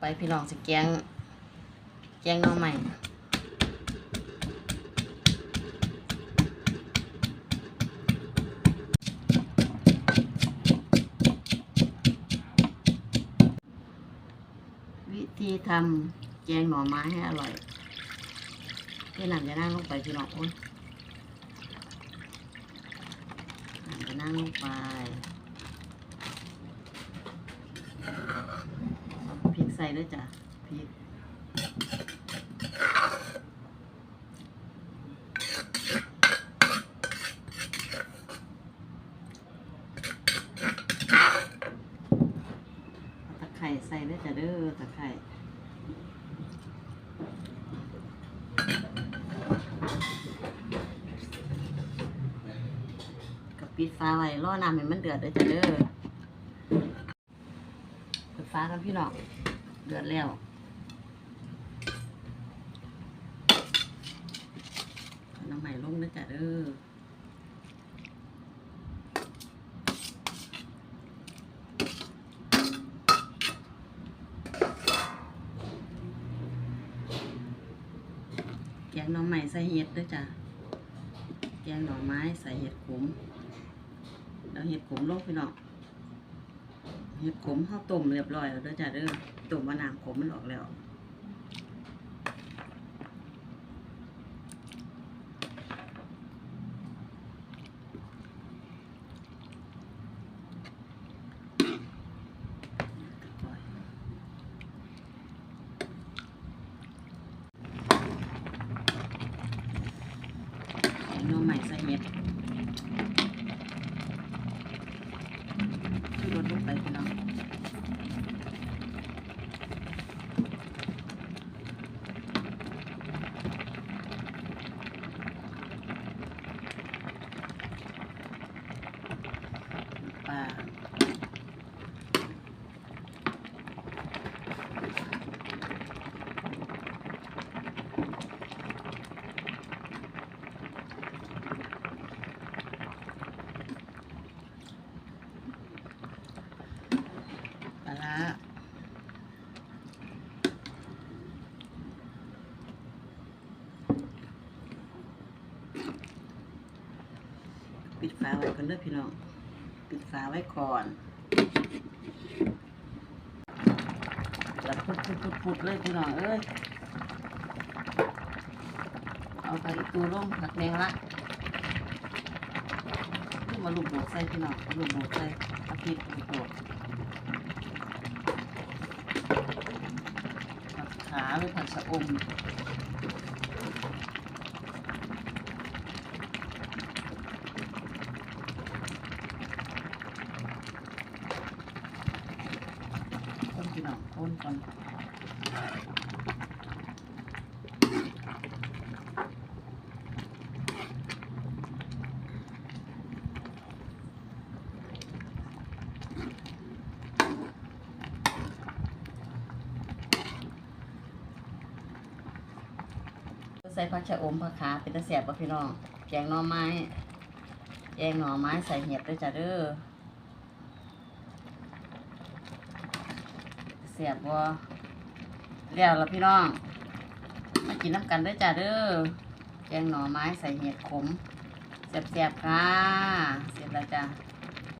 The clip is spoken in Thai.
ไปพี่น้องสิแกงแกงหน้องใหม่วิธีทำแกงหน่อไม้ให้อร่อยที่หนังจะนั่งลงไปพี่น้องโอ้ยนังจะนั่งลงไป พริกใส่ ด้วยจ้ะพริกตะไคร่ใส่ด้วยจ้ะเด้อตะไคร่กับปิดฟ้าไว้รอน้ำให้มันเดือดด้วยจ้ะเด้อเปิดฟ้าครับพี่น้อง เดือดแล้วน้ำใหม่ลงนะจ๊ะเด้อแกงหน่อไม้ใส่เห็ดด้วยจ้ะ แกงหน่อไม้ใส่เห็ดขมแล้วเห็ดขมลงพี่น้อง เห็ดขมข้าวต้มเรียบร้อยแล้วเด้อจ้ะเด้อต้มมะนาวขมมันออกแล้วใส่หน่อใหม่ใส่เห็ดลดลงไปพี่น้อง ปลาปลา ร้าปิดฝาไว้ก่อนเด้อพี่น้อง ปิดฝาไว้ก่อนแล้วพุดพุดพุดพุดเลยพี่น้องเอ้ย เอาไปอีกตัวร่มผักแดงละมาลูกโบดใส่พี่น้องลูกโบดใส่เอาพริกลูกโบด ผักขาไปผัดชะอมคนพี่น้องคนก่อน ส่ผักชะอมผักขาเป็นตะเสียบป่ะพี่น้อง แกงหน่อไม้ แกงหน่อไม้ใส่เห็ดด้วยจ้ะเด้อเสียบบ่แล้วละพี่น้อง มากินน้ำกันด้วยจ้ะเด้อ แกงหน่อไม้ใส่เห็ดขมเสียบๆค่ะ เสร็จแล้วจ้ะ